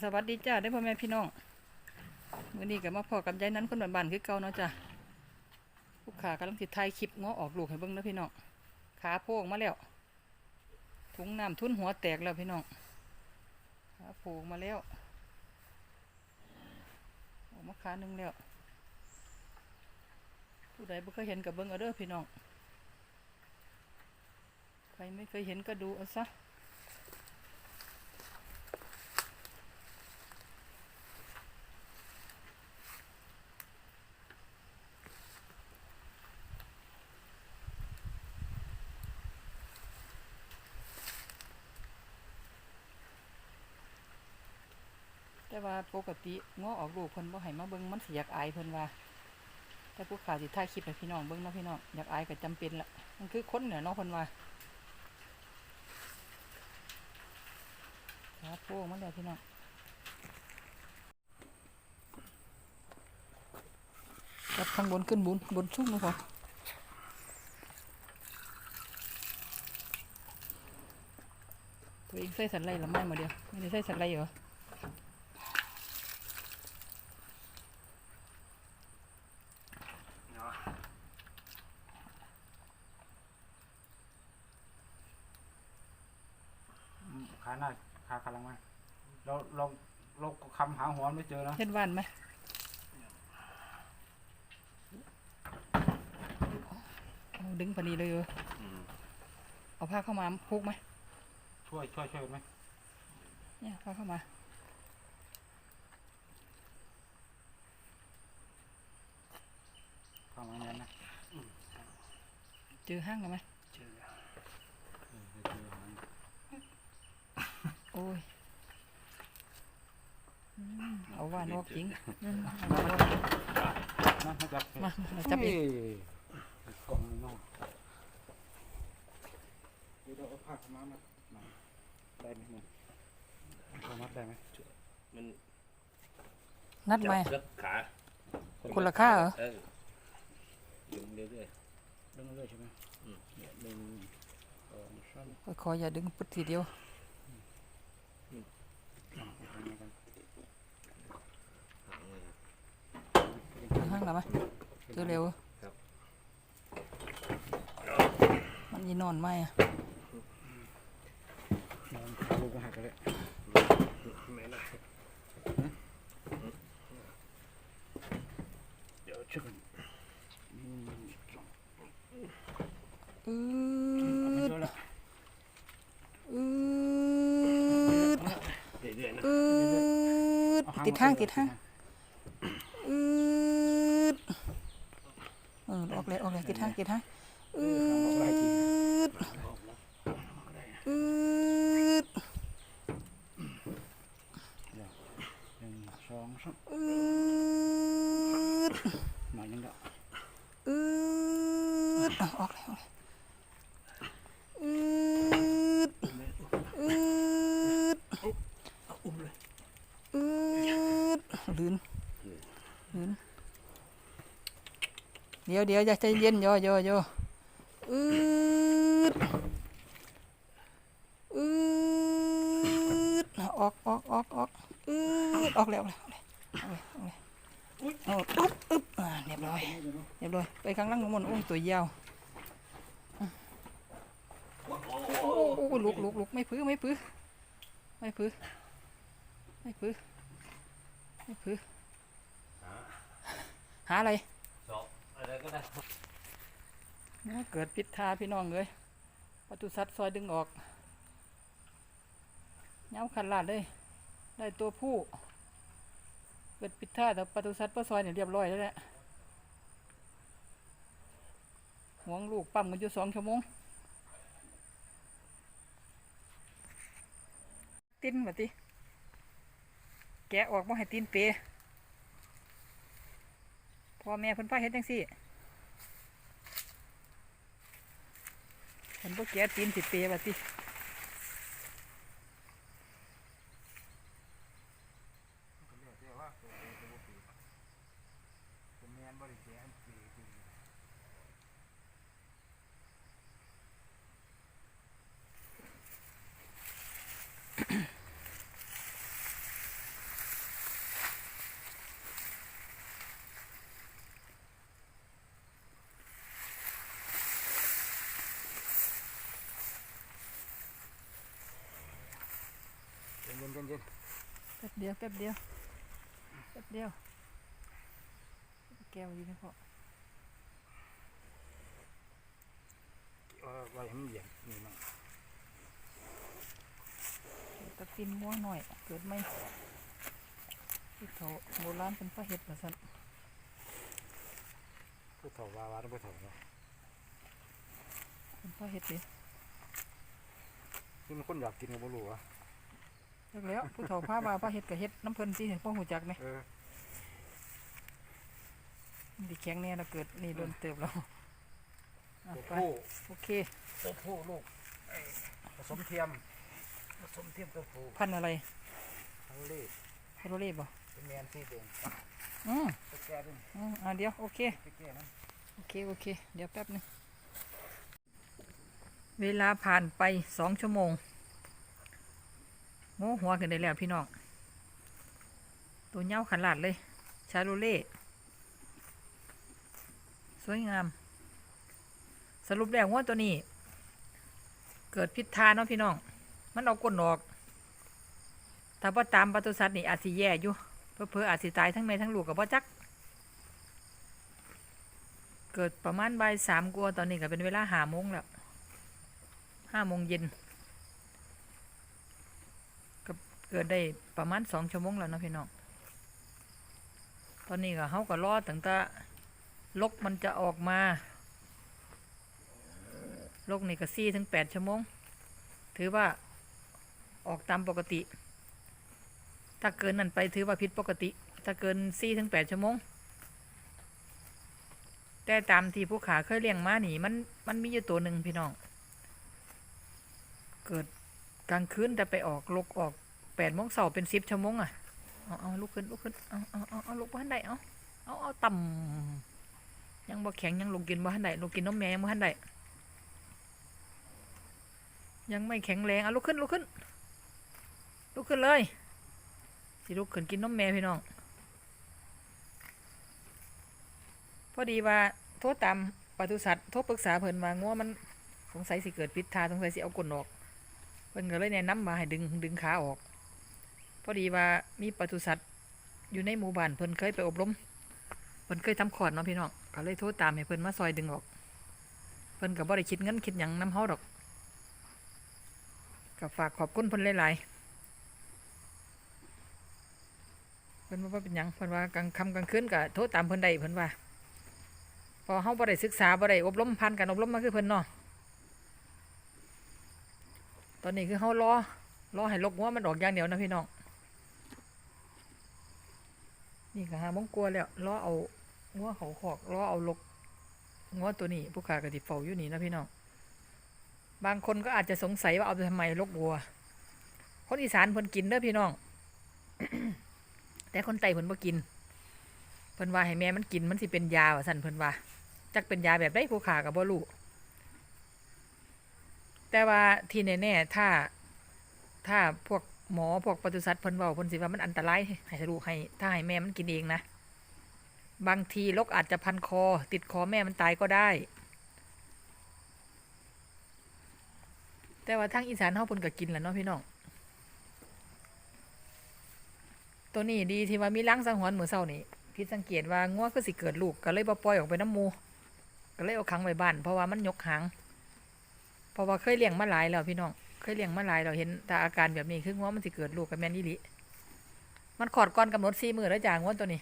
สวัสดีจ้าได้พ่อแม่พี่น้องมื้อนี้ก็มาพอกับยายนั้นคนบ้านๆคือเก่าเนาะจ้ะลูกค้ากำลังสิถ่ายคลิปง้อออกลูกให้เบิ่งเด้อพี่น้องขาโพกมาแล้วถุงน้ำทุ่นหัวแตกแล้วพี่น้องขาโผล่มาแล้วออกมาขาหนึ่งแล้วผู้ใดบ่เคยเห็นกับเบิ่งเอาเด้อพี่น้องใครไม่เคยเห็นก็ดูเอาซะ ว่าปกติง้อออกลูกเพิ่นบ่ให้มาเบิ่งมันสิอยากอายเพิ่นว่าแต่ผู้ขาสิถ่ายคลิปให้พี่น้องเบิ่งเนาะพี่น้องอยากอายก็จำเป็นละมันคือคนเนี่ยเนาะเพิ่นว่าครับโป้งมาแล้วพี่น้องจับข้างบนขึ้นบนบนชุ่มเลยพอตัวเองใส่สันไลหรือไม่มาเดียวไม่ได้ใส่สันไลเหรอ ขาหน้าขาขาหลังมาเราเราเราคำหาหัวไม่เจอนะเฮ็ดว่านไหมเอาดึงพอดีเลยเออเอาผ้าเข้ามาพุกไหมช่วยช่วยช่วยไหมเนี่ยผ้าเข้ามาเข้ามาเนี้ยนะเจอห้างแล้วไหม เจอเออเจอหาง โอ้ยอืมเอาว่านออกจริงอืมเอาว่านออกจริงนะมาจับมาเราจับเองเฮ้ยกล่องนี่เนอกเดี๋ยวเราเอาผ้าขาวมามามาได้ไหมเนี่ยเอามัดได้ไหมมันนัดไหมจับขาคนละค่าเหรอเออดึงเรื่อยดึงเรื่อยๆใช่ไหมอืมเนี่ยดึงสองสามขออย่าดึงปึ๊ดทีเดียว อะเอามากัน ๆเจอห้างแล้วไหมเจอเร็วครับมันยีนอนไหมอะนอนขาลูกก็หักกันเลยไม่ได้เดี๋ยวช่วยกันอืมสองอืเอาไม่ดเจอแล้วอืดเรื่อยๆนะอืดเอติดห้างมติดห้างอืดเออออกเลยออกเลยติดห้างติดห้างอืดอืดหนึ่งสองสามอืดมายังเด้ออืดอะออกเลยออกเลยอืดอืดอุ้มเลยอืดลื่นลื่นเดี๋ยวเดี๋ยวอย่าใจเย็นโยโยโยอืดอืดออกออกออกออกอืดออกเลยออกเลยออกเลยออกเลยออกเลยเอาอึ๊บอึ๊บอ่าเรียบร้อยเรียบร้อยไปข้างล่างน้ำมันต์โอ้ยตัวยาวโอ้โอ้ลุกลุกลุกไม่พื้ไม่พื้ไม่พื้ไม่พื้ไม่พื้หาอะไร ได้เนี่ยเกิดพิษทาพี่น้องเลยประตูสัตว์ซอยดึงออกเงาขันลาดเลย ได้ตัวผู้เกิดพิษทาแต่ประตูสัตว์ปซอยเนี่ยเรียบร้อยแล้วแหละห่วงลูกปั๊มกันอยู่สองชั่วโมงติ้นมาติแกะออกมาให้ตีนเปรพ่อแม่เพิ่นพาเฮ็ดจังซี่ มันพวกแกตีนสิเปรบะติ ย็น แป๊บเดียวแป๊บเดียวแป๊บเดียว แก้วดีนะพ่อเอาไว้ให้มันเย็นนี่มันตะกินม่วงหน่อย เกิดไหมที่เขาโบราณเป็นพระเห็ดนะสันผู้เฒ่าว่าว่าผู้เฒ่าเนาะเป็นพระเห็ดดิคือมันคนอยากกินก็บ่รู้ว่า เลิกแล้วผู้เฒ่าพาว่าพระเห็ดกับเห็ดน้ำเพลินสิพ่อหูจักไหมเออมันดิแข็งแน่ละเกิดนี่โดนเติบแล้วอะตัวไปผู้โอเค ตัวผู้ลูกไอ้ผสมเทียมผสมเทียมตัวผู้พันธุ์อะไรทั้งเล่ไฮโรเล่บ่เป็นแมนสีแดงอืมตัวแก่ด้วยอืมอะเดี๋ยวโอเคตัวแก่นะโอเค โอเค เดี๋ยวแป๊บนึง เวลาผ่านไปสองชั่วโมง โง่หัวกันได้แล้วพี่น้อง ตัวเหย้าขันหลาดเลย ชาโลเล่ สวยงาม สรุปแล้วว่าตัวนี้ เกิดพิษทาเนาะพี่น้อง มันเอาก้นออก ถ้าว่าตามปศุสัตว์นี่อาจสิแย่อยู่เพื่อเพออาจสิตายทั้งแม่ทั้งลูกกับพ่อจัก เกิดประมาณบ่ายสามกว่าตอนนี้ก็เป็นเวลาห้าโมงแล้วห้าโมงเย็นก็ เกิดได้ประมาณสองชั่วโมงแล้วนะพี่น้อง ตอนนี้ก็เขาก็รอตั้งแต่ลกมันจะออกมา ลกนี่ก็สี่ถึงแปดชั่วโมง ถือว่าออกตามปกติ ถ้าเกินนั้นไปถือว่าผิดปกติ ถ้าเกินสี่ถึงแปดชั่วโมง แต่ตามที่ผู้ขาเคยเลี้ยงมาหนีมันมันมีอยู่ตัวหนึ่งพี่น้อง เกิดกลางคืนแต่ไปออกลกออก แปดโมงเสาเป็นสิบชั่วโมงอะเอาเอาลุกขึ้นลุกขึ้นเอาเอาเอาเอาลุกบ้านใดเอาเอาเอาต่ำยังบ่แข็งยังลงกินบ้านใดลงกินน้ำแม่ยังบ้านใดยังไม่แข็งแรงเอาลุกขึ้นลุกขึ้นลุกขึ้นเลยสิลุกขึ้นกินน้ำแม่พี่น้องพอดีว่าโทษตามปศุสัตว์โทษปรึกษาเพิ่นมางัวมันสงสัยสิเกิดพิษทาสงสัยสิเอากลนออกเพิ่นก็เลยแนะนำมาให้ดึงดึงขาออก พอดีว่ามีปศุสัตว์อยู่ในหมู่บ้านเพิ่นเคยไปอบรมเพิ่นเคยทำขอดเนาะพี่น้องก็เลยโทษตามให้เพิ่นมาซอยดึงออกเพิ่นก็บ่ได้คิดเงินคิดหยังน้ำเฮาดอกก็ฝากขอบคุณเพิ่นหลายๆเพิ่นว่าเป็นหยังเพิ่นว่ากลางค่ำกลางคืนก็โทษตามเพิ่นได้เพิ่นว่าพอเขาบ่ได้ศึกษาบ่ได้อบรมผ่านการอบรมมาคือเพิ่นเนาะตอนนี้คือเขารอรอให้ลกงัวมันออกอย่างเดียวนะพี่น้อง นี่ก็หามงกลัวแล้วรอเอางัวเขาขอกรอเอาลกงัวตัวนี้ ผู้ขากระติเฝ้าอยู่นี่นะพี่น้องบางคนก็อาจจะสงสัยว่าเอาไปทำไมลกวัว คนอีสานเพิ่นกินเด้อพี่น้อง แต่คนไตเพิ่นบ่กิน เพิ่นว่าให้แม่มันกินมันสิเป็นยาว่าสั่นเพิ่นว่าจักเป็นยาแบบได้ผู้ขากับบ่รู้แต่ว่าที่แน่ๆถ้า ถ้าพวก หมอพวกปศุสัตว์เพิ่นเว้าเพิ่นสิว่ามันอันตรายให้ลูกให้ถ้าให้แม่มันกินเองนะ บางทีลกอาจจะพันคอ ติดคอแม่มันตายก็ได้ แต่ว่าทางอีสานเฮาเพิ่นก็กินแหละเนาะพี่น้องตัวนี้ดีที่ว่ามีล้างสังหรณ์มื้อเช้านี่ผิดสังเกตว่างัวคือสิเกิดลูกก็เลยบ่ปล่อยออกไปน้ำมูก็เลยเอาขังไว้บ้านเพราะว่ามันยกหางเพราะว่าเคยเลี้ยงมาหลายแล้วพี่น้อง เคยเลี้ยงมาหลายเราเห็นถ้าอาการแบบนี้คืองัวมันสิเกิดลูกกับแม่นอี่ลิมันคลอดก่อนกำหนดสี่มือแล้วจ้างัวตัวนี้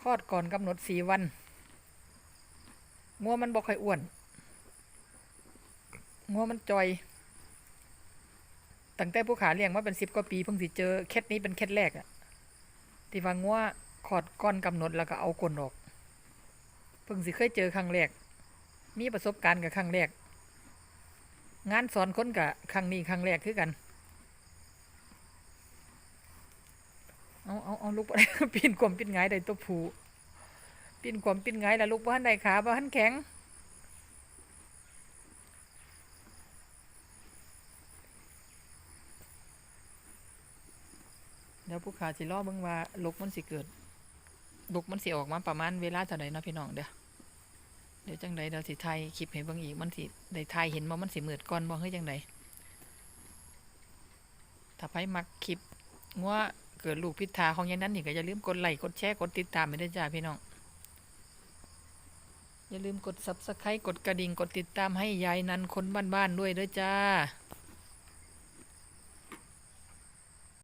คลอดก่อนกำหนดสี่วันงัวมันบ่ค่อยอ้วนงัวมันจอยตั้งแต่ผู้ขาเลี้ยงมาเป็นสิบกว่าปีเพิ่งสิเจอเคสนี้เป็นเคสแรกอะที่ว่างัวขอดก้อนกำหนดแล้วก็เอากลนออกเพิ่งสิเคยเจอครั้งแรก มีประสบการณ์กับครั้งแรก งานสอนคนกับครั้งนี้ครั้งแรกคือกัน เอาเอาเอาลูกปีนความปีนไงได้ตัวผูปีนความปีนไงแล้วลูกบ้านใดขาบ้านแข็งเดี๋ยวผู้ขาสิรอเบิ่งว่าลูกมันสิเกิดลูกมันสิออกมาประมาณเวลาเท่าใดเนะพี่น้องเด้อ ดี๋ยวจังใดเดี๋ยวสิไทยคลิปเห็นบางอีกมันสิได้ไทยเห็นบ่มันสิมือดก่อนบ่เฮ้ยจังใดถ้าไผมักคลิปงัวเกิดลูกพิธาของยายนั้นนี่ก็อย่าลืมกดไลค์กดแชร์กดติดตามไปด้วยจ้าพี่น้อง อย่าลืมกดซับสไครต์กดกระดิ่งกดติดตามให้ยายนันคนบ้านๆด้วยเด้อจ้า